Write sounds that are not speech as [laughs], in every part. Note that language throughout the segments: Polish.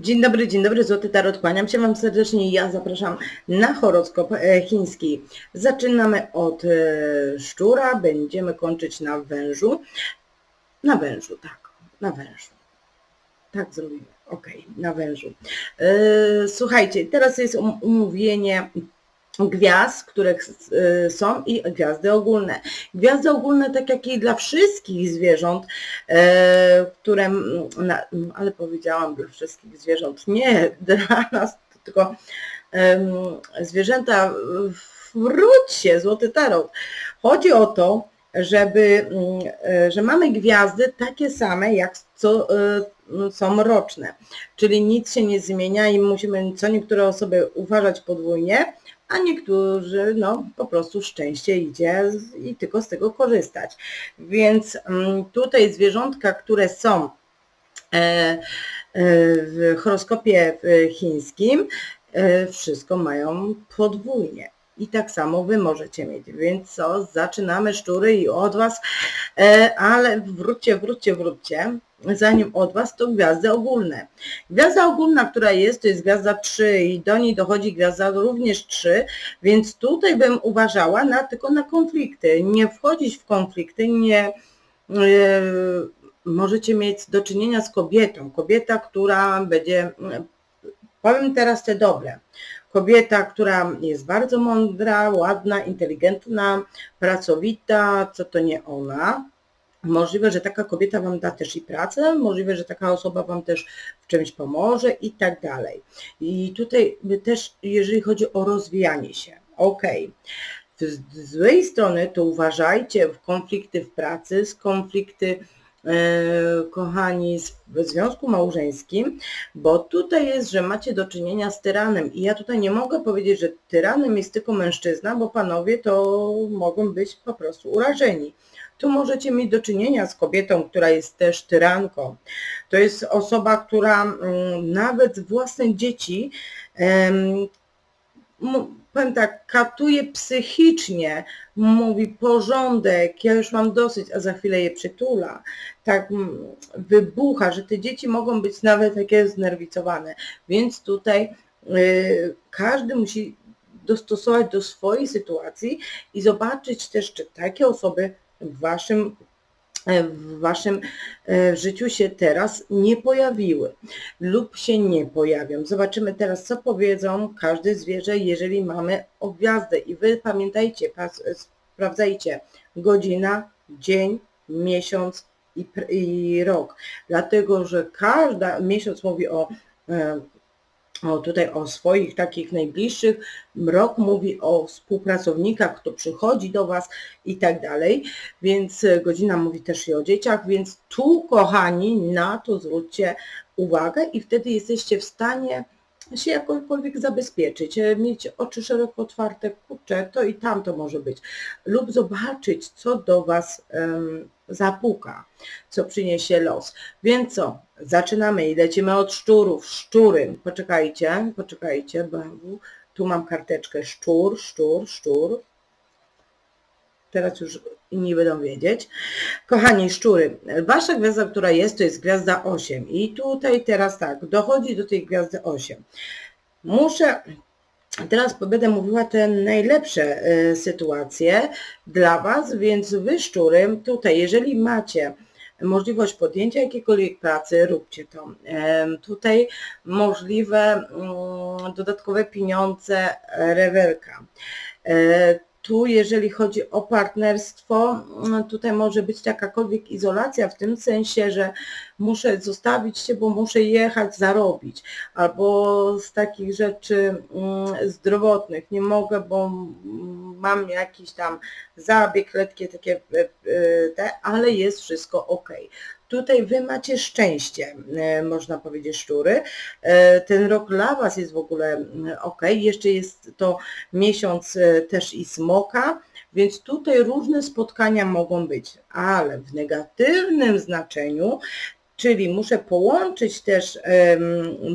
Dzień dobry, dzień dobry, Złoty Tarot. Kłaniam się Wam serdecznie i ja zapraszam na horoskop e, chiński. Zaczynamy od e, szczura, będziemy kończyć na wężu. Na wężu, tak, na wężu. Tak zrobimy, ok, na wężu. E, Słuchajcie, teraz jest um- umówienie gwiazd, które e, są i gwiazdy ogólne. Gwiazdy ogólne, tak jak i dla wszystkich zwierząt, e, które, ale powiedziałam dla wszystkich zwierząt, nie [laughs] dla nas, tylko zwierzęta, wróć się, złoty tarot. Chodzi o to, żeby, mm, e, że mamy gwiazdy takie same, jak co e, są roczne. Czyli nic się nie zmienia i musimy co niektóre osoby uważać podwójnie, a niektórzy no po prostu szczęście idzie i tylko z tego korzystać. Więc mm, tutaj zwierzątka, które są e, e, w horoskopie e, chińskim, wszystko mają podwójnie. I tak samo Wy możecie mieć. Więc co, zaczynamy szczury i od Was, e, ale wróćcie, wróćcie, wróćcie. Zanim od Was, to gwiazdy ogólne. Gwiazda ogólna, która jest, to jest gwiazda 3 i do niej dochodzi gwiazda również 3, więc tutaj bym uważała na, tylko na konflikty. Nie wchodzić w konflikty, nie e, możecie mieć do czynienia z kobietą. Kobieta, która będzie, powiem teraz te dobre. Kobieta, która jest bardzo mądra, ładna, inteligentna, pracowita, co to nie ona. Możliwe, że taka kobieta Wam da też i pracę, możliwe, że taka osoba Wam też w czymś pomoże i tak dalej. I tutaj też, jeżeli chodzi o rozwijanie się, ok. Z złej strony to uważajcie w konflikty w pracy, z konflikty, kochani, z- w związku małżeńskim, bo tutaj jest, że macie do czynienia z tyranem i ja tutaj nie mogę powiedzieć, że tyranem jest tylko mężczyzna, bo panowie to mogą być po prostu urażeni. Tu możecie mieć do czynienia z kobietą, która jest też tyranką. To jest osoba, która mm, nawet własne dzieci, powiem tak, katuje psychicznie, mówi porządek, ja już mam dosyć, a za chwilę je przytula. Tak mm, wybucha, że te dzieci mogą być nawet takie znerwicowane. Więc tutaj y, każdy musi dostosować do swojej sytuacji i zobaczyć też, czy takie osoby w waszym w waszym e, życiu się teraz nie pojawiły lub się nie pojawią. Zobaczymy teraz, co powiedzą każde zwierzę, jeżeli mamy o gwiazdę. I wy pamiętajcie, pas, sprawdzajcie godzina, dzień, miesiąc i, i rok. Dlatego, że każda miesiąc mówi o e, o, tutaj o swoich takich najbliższych, rok mówi o współpracownikach, kto przychodzi do Was i tak dalej, więc e, godzina mówi też i o dzieciach, więc tu kochani, na to zwróćcie uwagę i wtedy jesteście w stanie się jakokolwiek zabezpieczyć, e, mieć oczy szeroko otwarte, kurczę, to i tam to może być, lub zobaczyć, co do Was em, zapuka, co przyniesie los. Więc co, zaczynamy i lecimy od szczurów. Szczury, poczekajcie, poczekajcie, bo tu mam karteczkę szczur, szczur, szczur. Teraz już inni będą wiedzieć. Kochani szczury, wasza gwiazda, która jest, to jest gwiazda 8 i tutaj teraz tak, dochodzi do tej gwiazdy 8. Muszę Teraz będę mówiła te najlepsze e, sytuacje dla Was, więc Wy szczury, tutaj jeżeli macie możliwość podjęcia jakiejkolwiek pracy, róbcie to. Tutaj możliwe mm, dodatkowe pieniądze, e, rewelka. E, Tu jeżeli chodzi o partnerstwo, mm, tutaj może być jakakolwiek izolacja w tym sensie, że muszę zostawić się, bo muszę jechać zarobić albo z takich rzeczy mm, zdrowotnych. Nie mogę, bo mm, mam jakiś tam zabieg, letkie takie e, e, ale jest wszystko ok. Tutaj Wy macie szczęście, e, można powiedzieć szczury. E, Ten rok dla Was jest w ogóle ok. Jeszcze jest to miesiąc e, też i smoka, więc tutaj różne spotkania mogą być, ale w negatywnym znaczeniu Czyli muszę połączyć też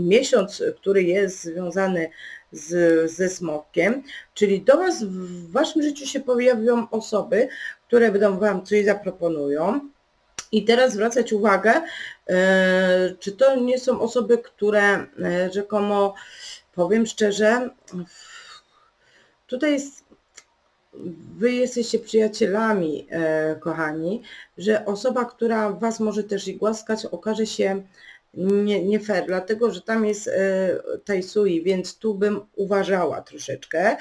miesiąc, który jest związany z, ze smokiem, czyli do Was w Waszym życiu się pojawią osoby, które będą Wam coś zaproponują, I teraz zwracać uwagę, e, czy to nie są osoby, które e, rzekomo, powiem szczerze, tutaj jest, wy jesteście przyjacielami, e, kochani, że osoba, która was może też i głaskać, okaże się nie, nie fair, dlatego że tam jest Taisui, więc tu bym uważała troszeczkę.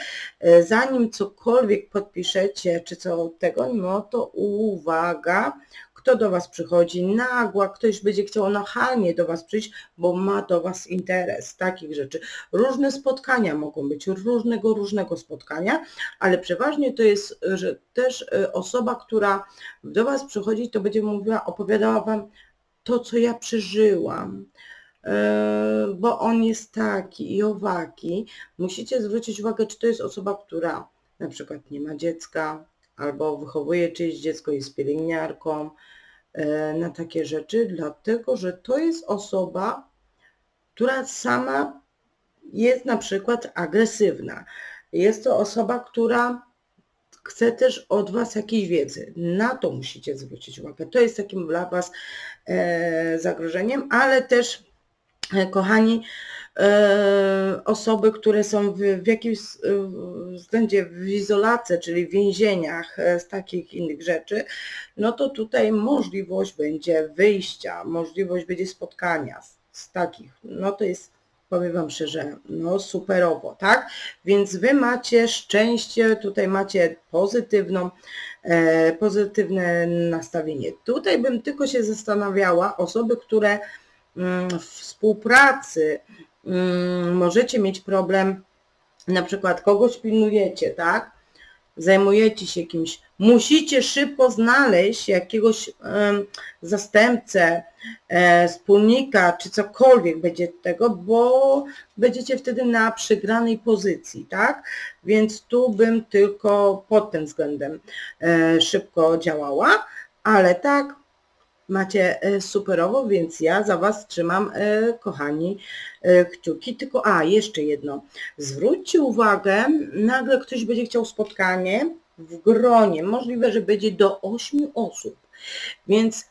Zanim cokolwiek podpiszecie, czy co tego, no to uwaga, kto do Was przychodzi, nagła, ktoś będzie chciał nachalnie do Was przyjść, bo ma do Was interes, takich rzeczy. Różne spotkania mogą być, różnego, różnego spotkania, ale przeważnie to jest, że też e, osoba, która do Was przychodzi, to będzie mówiła, opowiadała Wam to, co ja przeżyłam, e, bo on jest taki i owaki. Musicie zwrócić uwagę, czy to jest osoba, która na przykład nie ma dziecka, albo wychowuje czyjeś dziecko, jest pielęgniarką, e, na takie rzeczy, dlatego że to jest osoba, która sama jest na przykład agresywna. Jest to osoba, która chce też od Was jakiejś wiedzy. Na to musicie zwrócić uwagę. To jest takim dla Was e, zagrożeniem, ale też, e, kochani, osoby, które są w, w jakimś e, względzie w izolacji, czyli w więzieniach e, z takich innych rzeczy, no to tutaj możliwość będzie wyjścia, możliwość będzie spotkania z, z takich, no to jest, powiem Wam szczerze, no superowo, tak? Więc Wy macie szczęście, tutaj macie pozytywną, e, pozytywne nastawienie. Tutaj bym tylko się zastanawiała, osoby, które mm, w współpracy możecie mieć problem, na przykład kogoś pilnujecie, tak? Zajmujecie się kimś, musicie szybko znaleźć jakiegoś zastępcę, e, wspólnika, czy cokolwiek będzie tego, bo będziecie wtedy na przegranej pozycji, tak? Więc tu bym tylko pod tym względem e, szybko działała, ale tak, macie e, superowo, więc ja za Was trzymam, e, kochani, e, kciuki. Tylko, a, jeszcze jedno. Zwróćcie uwagę, nagle ktoś będzie chciał spotkanie w gronie. Możliwe, że będzie do 8 osób. Więc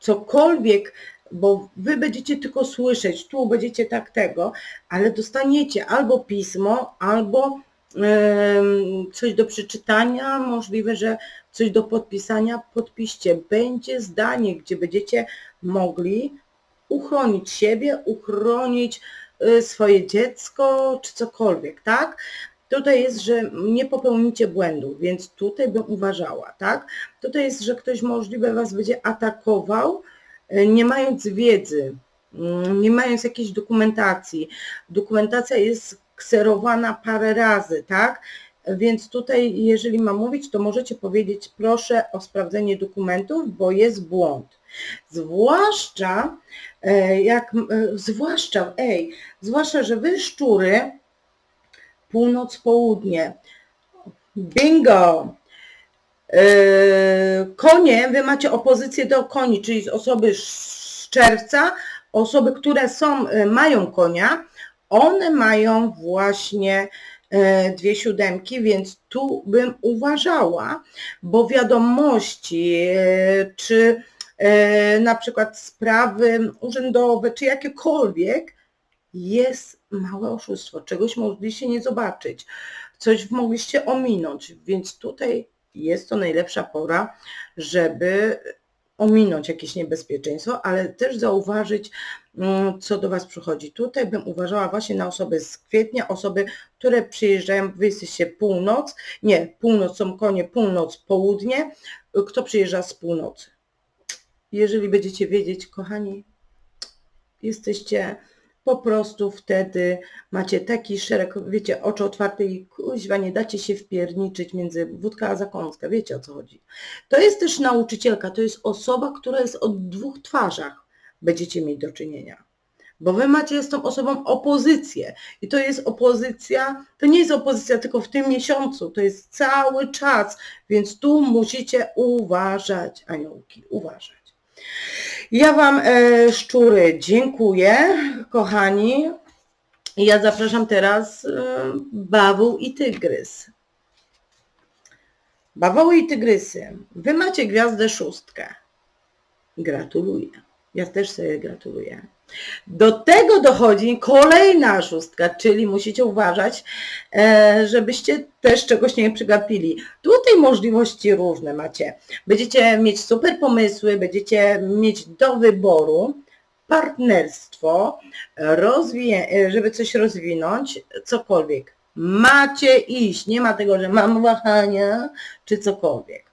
cokolwiek, bo Wy będziecie tylko słyszeć, tu będziecie tak tego, ale dostaniecie albo pismo, albo coś do przeczytania, możliwe, że coś do podpisania, podpiszcie. Będzie zdanie, gdzie będziecie mogli uchronić siebie, uchronić y, swoje dziecko, czy cokolwiek, tak? Tutaj jest, że nie popełnicie błędu, więc tutaj bym uważała, tak? Tutaj jest, że ktoś możliwe Was będzie atakował, y, nie mając wiedzy, mm, nie mając jakiejś dokumentacji. Dokumentacja jest kserowana parę razy, tak? Więc tutaj, jeżeli mam mówić, to możecie powiedzieć proszę o sprawdzenie dokumentów, bo jest błąd. Zwłaszcza e, jak, e, zwłaszcza, ej, zwłaszcza, że wy szczury, północ, południe, bingo, e, konie, wy macie opozycję do koni, czyli z osoby z czerwca, osoby, które są, mają konia, one mają właśnie dwie siódemki, więc tu bym uważała, bo wiadomości, e, czy e, na przykład sprawy urzędowe, czy jakiekolwiek, jest małe oszustwo, czegoś mogliście nie zobaczyć, coś mogliście ominąć, więc tutaj jest to najlepsza pora, żeby ominąć jakieś niebezpieczeństwo, ale też zauważyć, co do Was przychodzi. Tutaj bym uważała właśnie na osoby z kwietnia, osoby, które przyjeżdżają, Wy jesteście północ, nie, północ są konie, północ, południe, kto przyjeżdża z północy. Jeżeli będziecie wiedzieć, kochani, jesteście po prostu wtedy macie taki szereg, wiecie, oczu otwarte i kuźwa, nie dacie się wpierniczyć między wódka a zakąska, wiecie o co chodzi. To jest też nauczycielka, to jest osoba, która jest o dwóch twarzach, będziecie mieć do czynienia. Bo wy macie z tą osobą opozycję i to jest opozycja, to nie jest opozycja tylko w tym miesiącu, to jest cały czas, więc tu musicie uważać, aniołki, uważać. Ja Wam, e, szczury, dziękuję, kochani. Ja zapraszam teraz e, i tygrys. Bawoły i tygrysy, Wy macie gwiazdę szóstkę. Gratuluję. Ja też sobie gratuluję. Do tego dochodzi kolejna szóstka, czyli musicie uważać, e, żebyście też czegoś nie przegapili. Tutaj możliwości różne macie. Będziecie mieć super pomysły, będziecie mieć do wyboru partnerstwo, żeby coś rozwinąć, cokolwiek. Macie iść, nie ma tego, że mam wahania, czy cokolwiek.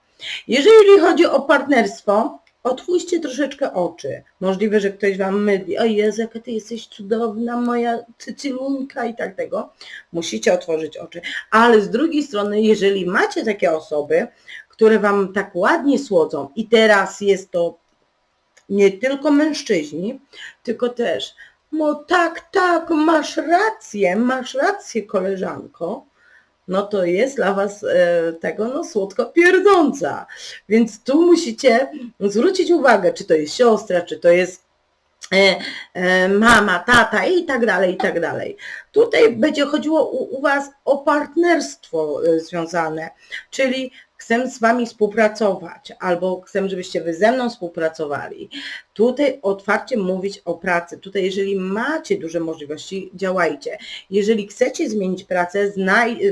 Jeżeli chodzi o partnerstwo, otwórzcie troszeczkę oczy. Możliwe, że ktoś Wam myli, o Jezu, jaka Ty jesteś cudowna, moja cycylunka i tak tego. Musicie otworzyć oczy. Ale z drugiej strony, jeżeli macie takie osoby, które Wam tak ładnie słodzą i teraz jest to nie tylko mężczyźni, tylko też, no tak, tak, masz rację, masz rację koleżanko, no to jest dla Was e, tego no słodko pierdząca. Więc tu musicie zwrócić uwagę, czy to jest siostra, czy to jest e, e, mama, tata i tak dalej, i tak dalej. Tutaj będzie chodziło u, u Was o partnerstwo związane, czyli chcę z Wami współpracować, albo chcę, żebyście Wy ze mną współpracowali. Tutaj otwarcie mówić o pracy. Tutaj jeżeli macie duże możliwości, działajcie. Jeżeli chcecie zmienić pracę,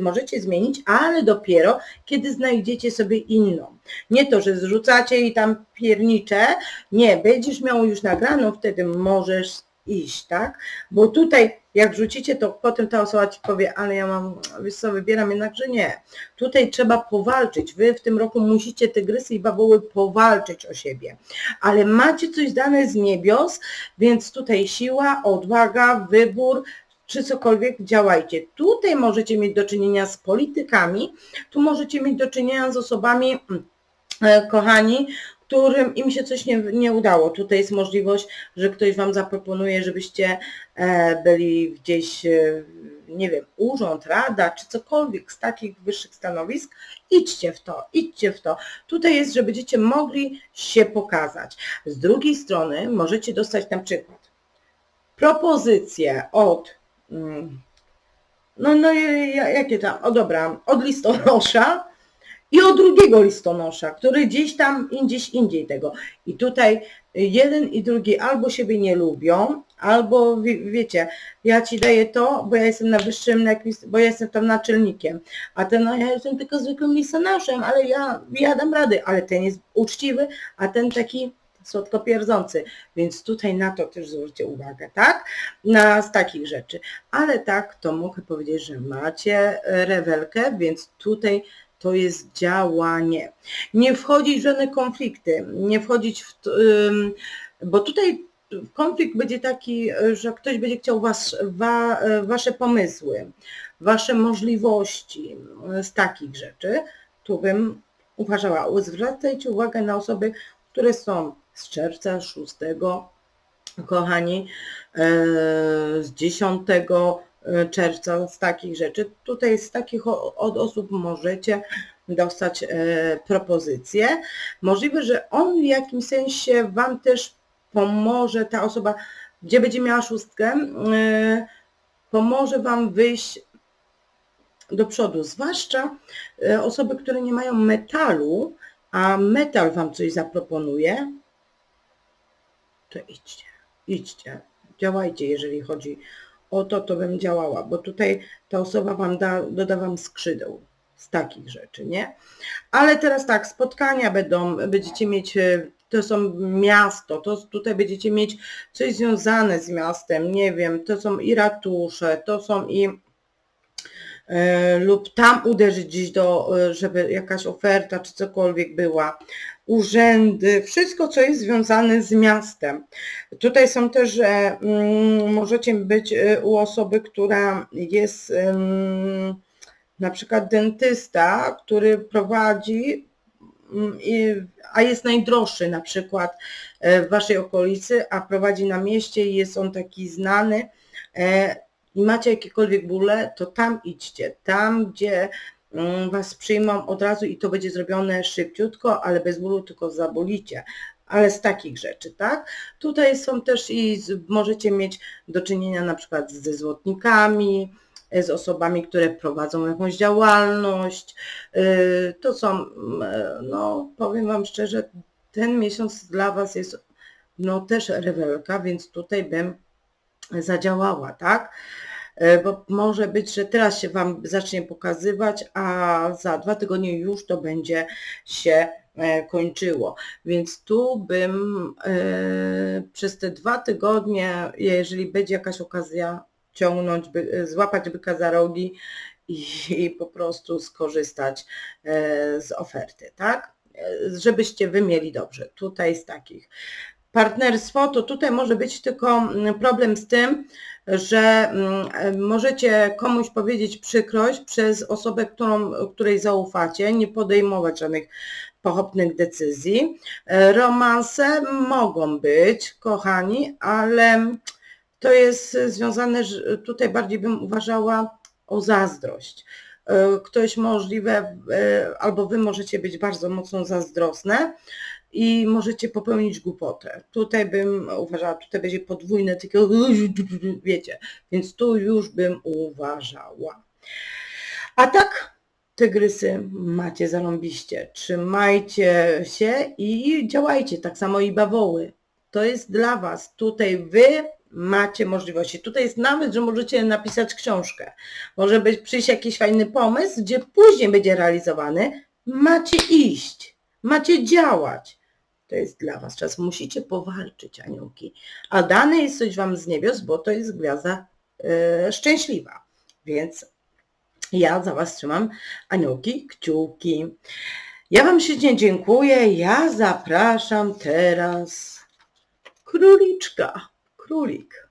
możecie zmienić, ale dopiero, kiedy znajdziecie sobie inną. Nie to, że zrzucacie i tam piernicze. Nie, będziesz miał już nagraną, wtedy możesz iść, tak? Bo tutaj jak rzucicie, to potem ta osoba ci powie, ale ja mam, wiesz co, wybieram jednak, że nie. Tutaj trzeba powalczyć. Wy w tym roku musicie tygrysy i bawoły powalczyć o siebie. Ale macie coś dane z niebios, więc tutaj siła, odwaga, wybór, czy cokolwiek działajcie. Tutaj możecie mieć do czynienia z politykami, tu możecie mieć do czynienia z osobami, e, kochani, którym im się coś nie, nie udało. Tutaj jest możliwość, że ktoś Wam zaproponuje, żebyście e, byli gdzieś, e, nie wiem, urząd, rada, czy cokolwiek z takich wyższych stanowisk. Idźcie w to, idźcie w to. Tutaj jest, że będziecie mogli się pokazać. Z drugiej strony możecie dostać na przykład propozycję od, mm, no, no jakie tam, o dobra, od listonosza, i o drugiego listonosza, który gdzieś tam, gdzieś indziej tego. I tutaj jeden i drugi albo siebie nie lubią, albo wie, wiecie, ja ci daję to, bo ja jestem na wyższym, bo ja jestem tam naczelnikiem, a ten, no ja jestem tylko zwykłym listonoszem, ale ja, ja dam rady, ale ten jest uczciwy, a ten taki słodko pierdzący. Więc tutaj na to też zwróćcie uwagę, tak? Na z takich rzeczy. Ale tak, to mogę powiedzieć, że macie rewelkę, więc tutaj to jest działanie. Nie wchodzić w żadne konflikty, nie wchodzić w, bo tutaj konflikt będzie taki, że ktoś będzie chciał was, wa, wasze pomysły, wasze możliwości z takich rzeczy, tu bym uważała, zwracajcie uwagę na osoby, które są z czerwca 6, kochani, e, z 10 E, czerwca z takich rzeczy. Tutaj z takich od osób możecie dostać e, propozycje. Możliwe, że on w jakimś sensie Wam też pomoże, ta osoba, gdzie będzie miała szóstkę, e, pomoże Wam wyjść do przodu, zwłaszcza osoby, które nie mają metalu, a metal Wam coś zaproponuje, to idźcie, idźcie, działajcie, jeżeli chodzi o to, bym działała, bo tutaj ta osoba Wam da, doda Wam skrzydeł z takich rzeczy, nie? Ale teraz tak, spotkania będą, będziecie mieć, e, to są miasto, to tutaj będziecie mieć coś związane z miastem, nie wiem, to są i ratusze, to są i lub tam uderzyć gdzieś do, e, żeby jakaś oferta czy cokolwiek była urzędy, wszystko, co jest związane z miastem. Tutaj są też, że mm, możecie być y, u osoby, która jest na przykład dentysta, który prowadzi, mm, a jest najdroższy na przykład e, w waszej okolicy, a prowadzi na mieście i jest on taki znany e, i macie jakiekolwiek bóle, to tam idźcie, tam gdzie Mm, was przyjmą od razu i to będzie zrobione szybciutko, ale bez bólu, tylko zabolicie. Ale z takich rzeczy, tak? Tutaj są też i z, możecie mieć do czynienia na przykład ze złotnikami, e, z osobami, które prowadzą jakąś działalność. E, to są, e, no powiem Wam szczerze, ten miesiąc dla Was jest no też rewelka, więc tutaj bym zadziałała, tak? E, Bo może być, że teraz się Wam zacznie pokazywać, a za dwa tygodnie już to będzie się e, kończyło. Więc tu bym e, przez te dwa tygodnie, jeżeli będzie jakaś okazja, ciągnąć, by, złapać byka za rogi i, po prostu skorzystać z oferty, tak? Żebyście wy mieli dobrze. Tutaj z takich. Partnerstwo to tutaj może być tylko mm, problem z tym, że mm, e, możecie komuś powiedzieć przykrość przez osobę, którą, której zaufacie, nie podejmować żadnych pochopnych decyzji. E, Romanse mogą być, kochani, ale to jest związane, tutaj bardziej bym uważała o zazdrość. E, Ktoś możliwe, albo wy możecie być bardzo mocno zazdrosne i możecie popełnić głupotę. Tutaj bym uważała, tutaj będzie podwójne takiego, wiecie, więc tu już bym uważała. A tak, tygrysy, macie zarąbiście. Trzymajcie się i działajcie, tak samo i bawoły. To jest dla Was. Tutaj Wy macie możliwości. Tutaj jest nawet, że możecie napisać książkę. Może być przyjść jakiś fajny pomysł, gdzie później będzie realizowany. Macie iść, macie działać. To jest dla Was czas. Musicie powalczyć, aniołki. A dane jest coś Wam z niebios, bo to jest gwiazda e, szczęśliwa. Więc ja za Was trzymam aniołki, kciuki. Ja Wam ślicznie dziękuję. Ja zapraszam teraz króliczka. Królik.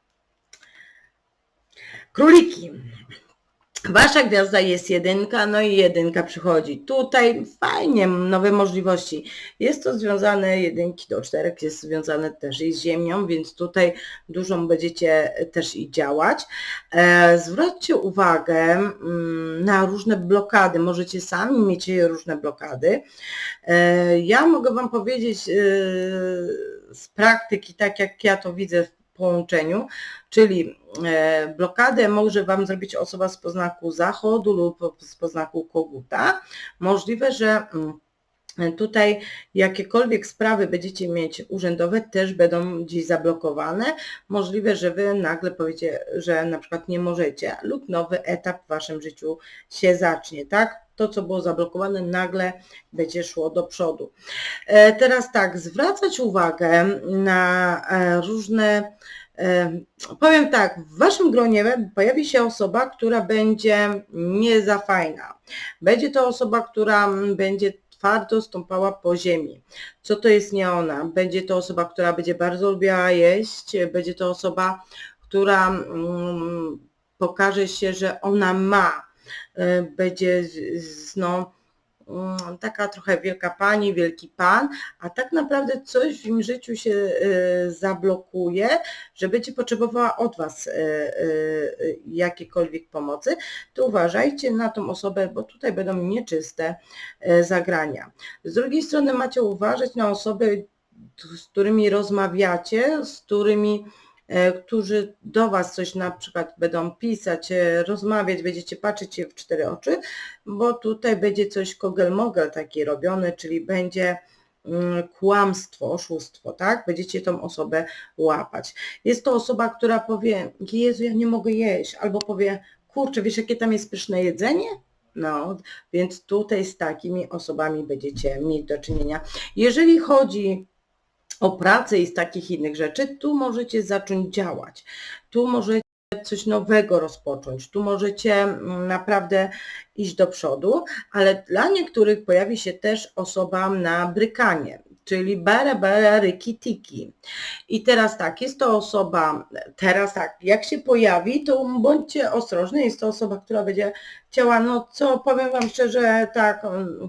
Króliki. Wasza gwiazda jest jedynka, no i jedynka przychodzi. Tutaj fajnie, nowe możliwości. Jest to związane, jedynki do czterech jest związane też i z ziemią, więc tutaj dużo będziecie też i działać. E, zwróćcie uwagę mm, na różne blokady. Możecie sami mieć różne blokady. E, ja mogę Wam powiedzieć e, z praktyki, tak jak ja to widzę połączeniu, czyli e, blokadę może Wam zrobić osoba z poznaku zachodu lub z poznaku koguta. Możliwe, że mm, tutaj jakiekolwiek sprawy będziecie mieć urzędowe też będą gdzieś zablokowane. Możliwe, że Wy nagle powiecie, że na przykład nie możecie lub nowy etap w Waszym życiu się zacznie, tak? To, co było zablokowane, nagle będzie szło do przodu. E, Teraz tak, zwracać uwagę na e, różne E, Powiem tak, w Waszym gronie pojawi się osoba, która będzie nie za fajna. Będzie to osoba, która będzie twardo stąpała po ziemi. Co to jest nie ona? Będzie to osoba, która będzie bardzo lubiła jeść, będzie to osoba, która mm, pokaże się, że ona ma, E, będzie z- no, taka trochę wielka pani, wielki pan, a tak naprawdę coś w im życiu się e, zablokuje, że będzie potrzebowała od Was e, e, jakiejkolwiek pomocy, to uważajcie na tą osobę, bo tutaj będą nieczyste zagrania. Z drugiej strony macie uważać na osoby, z którymi rozmawiacie, z którymi którzy do Was coś na przykład będą pisać, e, rozmawiać, będziecie patrzeć się w cztery oczy, bo tutaj będzie coś kogel-mogel taki robiony, czyli będzie mm, kłamstwo, oszustwo, tak? Będziecie tą osobę łapać. Jest to osoba, która powie, Jezu, ja nie mogę jeść, albo powie, kurczę, wiesz jakie tam jest pyszne jedzenie? No, więc tutaj z takimi osobami będziecie mieć do czynienia. Jeżeli chodzi o pracę i z takich innych rzeczy, tu możecie zacząć działać. Tu możecie coś nowego rozpocząć, tu możecie mm, naprawdę iść do przodu, ale dla niektórych pojawi się też osoba na brykanie, czyli bara bara ryki tiki. I teraz tak, jest to osoba, teraz tak, jak się pojawi, to bądźcie ostrożni, jest to osoba, która będzie chciała, no co, powiem Wam szczerze, tak, mm,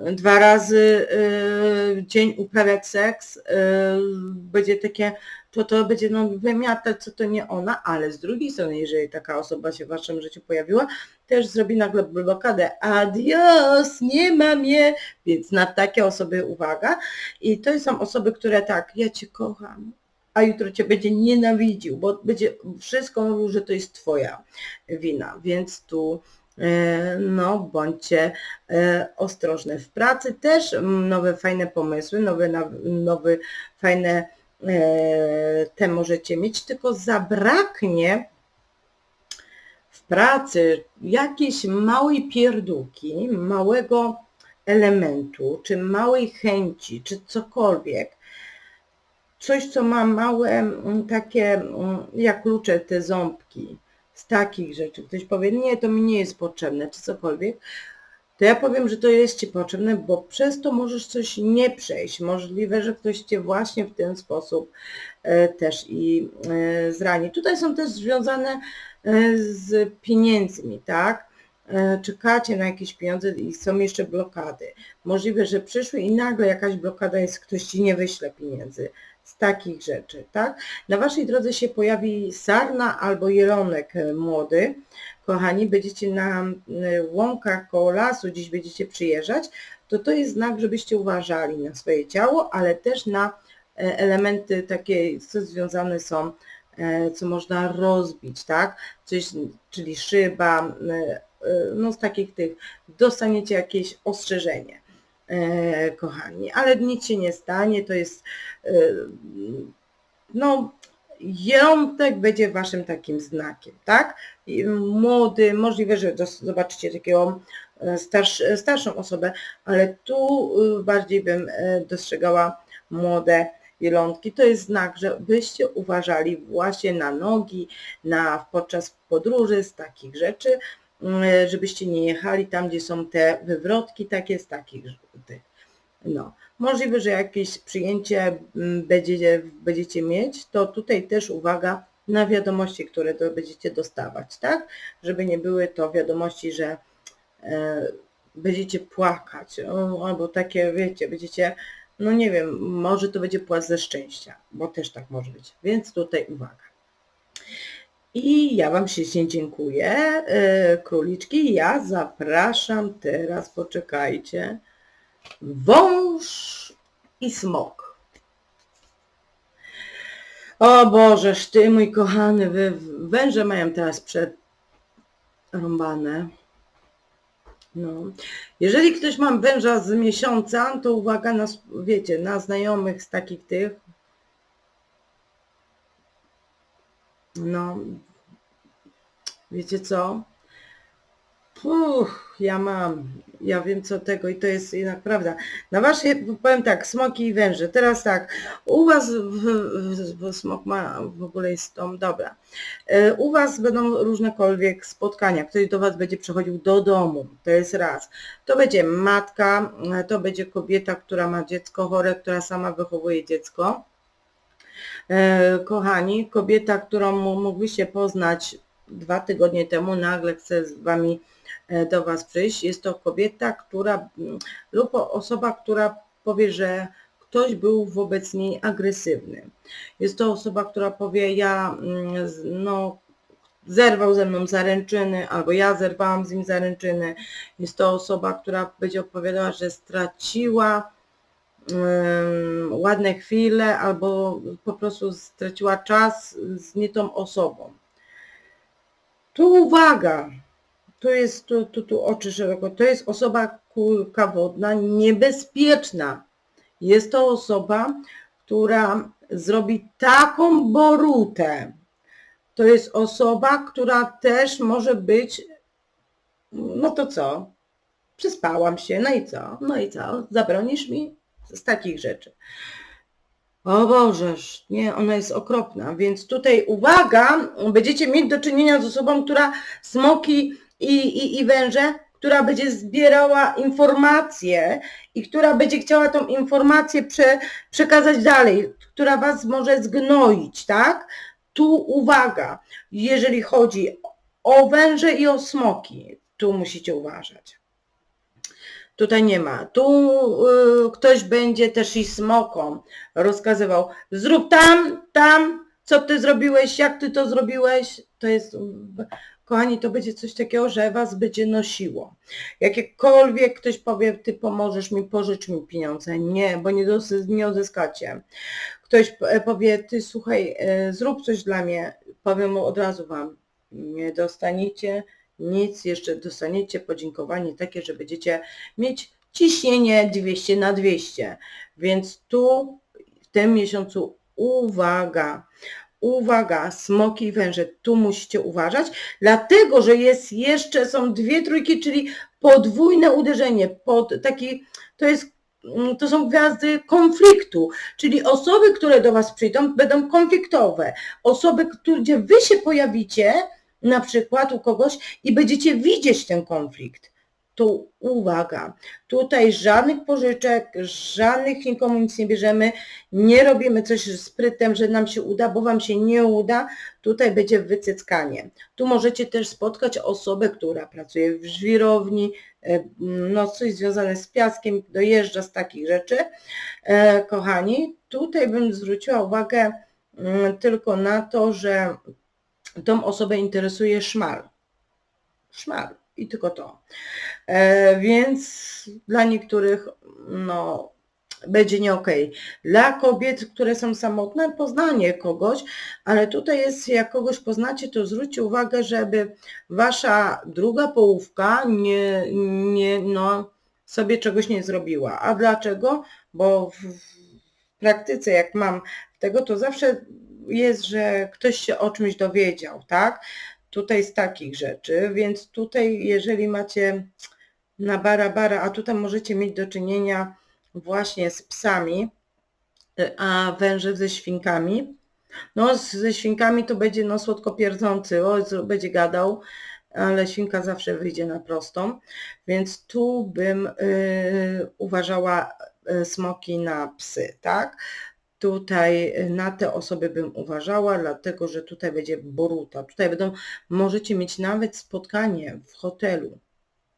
dwa razy y, dzień uprawiać seks, y, będzie takie, to to będzie no, wymiatać, co to nie ona, ale z drugiej strony, jeżeli taka osoba się w Waszym życiu pojawiła, też zrobi nagle blokadę, adios, nie mam je, więc na takie osoby uwaga. I to są osoby, które tak, ja Cię kocham, a jutro Cię będzie nienawidził, bo będzie wszystko mówił, że to jest Twoja wina, więc tu No, bądźcie e, ostrożne w pracy. Też mm, nowe, fajne pomysły, nowe, nowe, fajne e, te możecie mieć, tylko zabraknie w pracy jakiejś małej pierdółki, małego elementu, czy małej chęci, czy cokolwiek. Coś, co ma małe mm, takie, mm, jak klucze, te ząbki, z takich rzeczy. Ktoś powie, nie, to mi nie jest potrzebne, czy cokolwiek. To ja powiem, że to jest Ci potrzebne, bo przez to możesz coś nie przejść. Możliwe, że ktoś Cię właśnie w ten sposób e, też i e, zrani. Tutaj są też związane e, z pieniędzmi, tak? Czekacie na jakieś pieniądze i są jeszcze blokady. Możliwe, że przyszły i nagle jakaś blokada jest, ktoś Ci nie wyśle pieniędzy. Z takich rzeczy, tak? Na Waszej drodze się pojawi sarna albo jelonek e, młody. Kochani, będziecie na łąkach koło lasu, gdzieś będziecie przyjeżdżać, to to jest znak, żebyście uważali na swoje ciało, ale też na e, elementy takie, co związane są, e, co można rozbić, tak? Coś, czyli szyba, no z takich tych, dostaniecie jakieś ostrzeżenie, kochani, ale nic się nie stanie, to jest, e, no, jątek będzie waszym takim znakiem, tak? Młody, możliwe, że zobaczycie takiego e, starsz, starszą osobę, ale tu bardziej bym e, dostrzegała młode jelonki. To jest znak, żebyście uważali właśnie na nogi, na podczas podróży z takich rzeczy, żebyście nie jechali tam, gdzie są te wywrotki takie z takich tych. No. Możliwe, że jakieś przyjęcie mm, będziecie, będziecie mieć, to tutaj też uwaga na wiadomości, które to będziecie dostawać, tak? Żeby nie były to wiadomości, że e, będziecie płakać, albo takie, wiecie, będziecie, no nie wiem, może to będzie płacz ze szczęścia, bo też tak może być, więc tutaj uwaga. I ja Wam ślicznie dziękuję, e, króliczki, ja zapraszam teraz, poczekajcie, wąż i smok. O Bożeż Ty, mój kochany, wy węże mają teraz przerąbane. No. Jeżeli ktoś ma węża z miesiąca, to uwaga na, wiecie, na znajomych z takich tych. No, wiecie co? Puh, ja mam, ja wiem co tego i to jest jednak prawda. Na wasze, powiem tak, smoki i węże. Teraz tak, u was, w, w, bo smok ma w ogóle jest tą, dobra. E, U was będą różnekolwiek spotkania, ktoś do was będzie przychodził do domu, to jest raz. To będzie matka, e, to będzie kobieta, która ma dziecko chore, która sama wychowuje dziecko. E, Kochani, kobieta, którą mo- mogliście poznać dwa tygodnie temu, nagle chce z wami e, do was przyjść. Jest to kobieta, która mm, lub osoba, która powie, że ktoś był wobec niej agresywny. Jest to osoba, która powie, ja mm, no, zerwał ze mną zaręczyny, albo ja zerwałam z nim zaręczyny. Jest to osoba, która będzie opowiadała, że straciła ładne chwile, albo po prostu straciła czas z nie tą osobą. Tu uwaga, tu jest, tu, tu, tu oczy szeroko, to jest osoba kulka wodna niebezpieczna. Jest to osoba, która zrobi taką borutę. To jest osoba, która też może być, no to co? Przespałam się, no i co? No i co? Zabronisz mi? Z takich rzeczy. O Bożeż, nie, ona jest okropna, więc tutaj uwaga, będziecie mieć do czynienia z osobą, która smoki i, i, i węże, która będzie zbierała informacje i która będzie chciała tą informację prze, przekazać dalej, która was może zgnoić, tak? Tu uwaga, jeżeli chodzi o węże i o smoki, tu musicie uważać. Tutaj nie ma. Tu y, ktoś będzie też i smokom rozkazywał. Zrób tam, tam, co ty zrobiłeś, jak ty to zrobiłeś. To jest, kochani, to będzie coś takiego, że was będzie nosiło. Jakiekolwiek ktoś powie, ty pomożesz mi, pożycz mi pieniądze. Nie, bo nie, dosy, nie odzyskacie. Ktoś powie, ty słuchaj, e, zrób coś dla mnie. Powiem mu od razu wam, nie dostaniecie nic, jeszcze dostaniecie podziękowanie takie, że będziecie mieć ciśnienie 200 na 200. Więc tu w tym miesiącu uwaga, uwaga, smoki i węże, tu musicie uważać, dlatego, że jest jeszcze, są dwie trójki, czyli podwójne uderzenie, pod taki, to jest mm, to są gwiazdy konfliktu, czyli osoby, które do Was przyjdą, będą konfliktowe. Osoby, gdzie Wy się pojawicie, na przykład u kogoś i będziecie widzieć ten konflikt. To uwaga, tutaj żadnych pożyczek, żadnych nikomu nic nie bierzemy, nie robimy coś sprytem, że nam się uda, bo Wam się nie uda, tutaj będzie wycyckanie. Tu możecie też spotkać osobę, która pracuje w żwirowni, e, no coś związane z piaskiem, dojeżdża z takich rzeczy. E, kochani, tutaj bym zwróciła uwagę mm, tylko na to, że tą osobę interesuje szmal. Szmal i tylko to. E, więc dla niektórych no, będzie nie okej. Okay. Dla kobiet, które są samotne, poznanie kogoś, ale tutaj jest, jak kogoś poznacie, to zwróćcie uwagę, żeby wasza druga połówka nie, nie no, sobie czegoś nie zrobiła. A dlaczego? Bo w, w praktyce, jak mam tego, to zawsze jest, że ktoś się o czymś dowiedział, tak? Tutaj z takich rzeczy, więc tutaj jeżeli macie na bara bara, a tutaj możecie mieć do czynienia właśnie z psami, a węże ze świnkami. No ze świnkami to będzie no słodko pierdzący, o, będzie gadał, ale świnka zawsze wyjdzie na prostą, więc tu bym y, uważała y, smoki na psy, tak? Tutaj y, na te osoby bym uważała, dlatego że tutaj będzie boruta. Tutaj będą, możecie mieć nawet spotkanie w hotelu.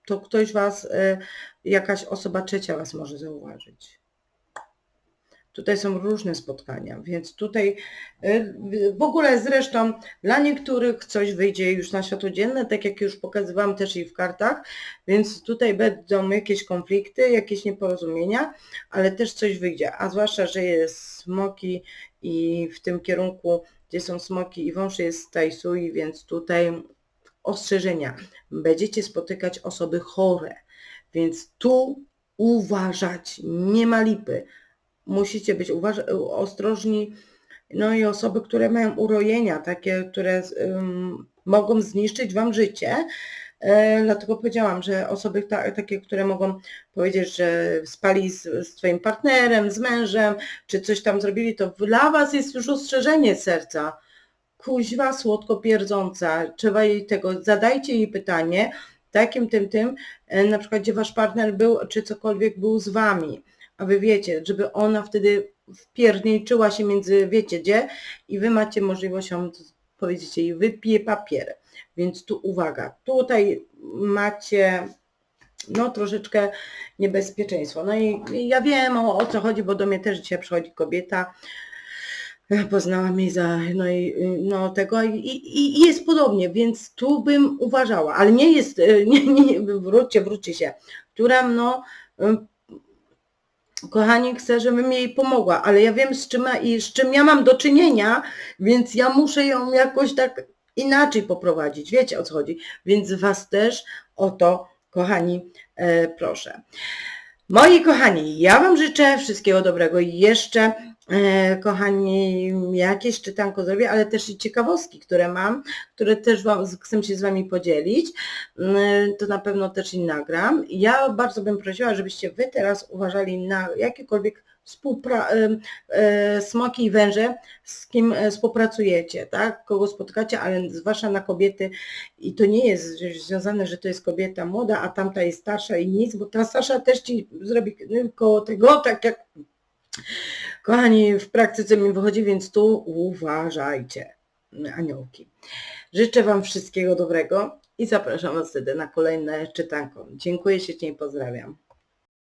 To ktoś was, y, jakaś osoba trzecia was może zauważyć. Tutaj są różne spotkania, więc tutaj y, w ogóle zresztą dla niektórych coś wyjdzie już na światło dzienne, tak jak już pokazywałam też i w kartach, więc tutaj będą jakieś konflikty, jakieś nieporozumienia, ale też coś wyjdzie, a zwłaszcza, że jest smoki i w tym kierunku, gdzie są smoki i wąż jest Taisui, więc tutaj ostrzeżenia. Będziecie spotykać osoby chore, więc tu uważać, nie ma lipy musicie być ostrożni. No i osoby, które mają urojenia, takie, które um, mogą zniszczyć Wam życie. E, dlatego powiedziałam, że osoby ta, takie, które mogą powiedzieć, że spali z, z Twoim partnerem, z mężem, czy coś tam zrobili, to dla Was jest już ostrzeżenie serca. Kuźwa słodko pierdząca. Trzeba jej tego, zadajcie jej pytanie, takim, tym, tym, e, na przykład gdzie Wasz partner był, czy cokolwiek był z Wami a wy wiecie, żeby ona wtedy wpierniczyła się między wiecie gdzie i wy macie możliwość ją powiedzieć jej wypije papier. Więc tu uwaga, tutaj macie no troszeczkę niebezpieczeństwo. No i ja wiem o, o co chodzi, bo do mnie też dzisiaj przychodzi kobieta, poznałam jej za, no i no tego i, i, i, jest podobnie, więc tu bym uważała, ale nie jest, nie, nie wróćcie, wróćcie się, która no kochani, chcę, żebym jej pomogła, ale ja wiem z czym, i z czym ja mam do czynienia, więc ja muszę ją jakoś tak inaczej poprowadzić. Wiecie o co chodzi. Więc Was też o to, kochani, e, proszę. Moi kochani, ja Wam życzę wszystkiego dobrego i jeszcze kochani, jakieś czytanko zrobię, ale też i ciekawostki, które mam, które też wam, chcę się z Wami podzielić, mm, to na pewno też i nagram. Ja bardzo bym prosiła, żebyście Wy teraz uważali na jakiekolwiek współpra e, e, smoki i węże, z kim współpracujecie, tak? Kogo spotkacie, ale zwłaszcza na kobiety i to nie jest związane, że to jest kobieta młoda, a tamta jest starsza i nic, bo ta starsza też Ci zrobi koło tego, tak jak Kochani, w praktyce mi wychodzi, więc tu uważajcie, aniołki. Życzę Wam wszystkiego dobrego i zapraszam Was wtedy na kolejne czytanko. Dziękuję ślicznie i pozdrawiam.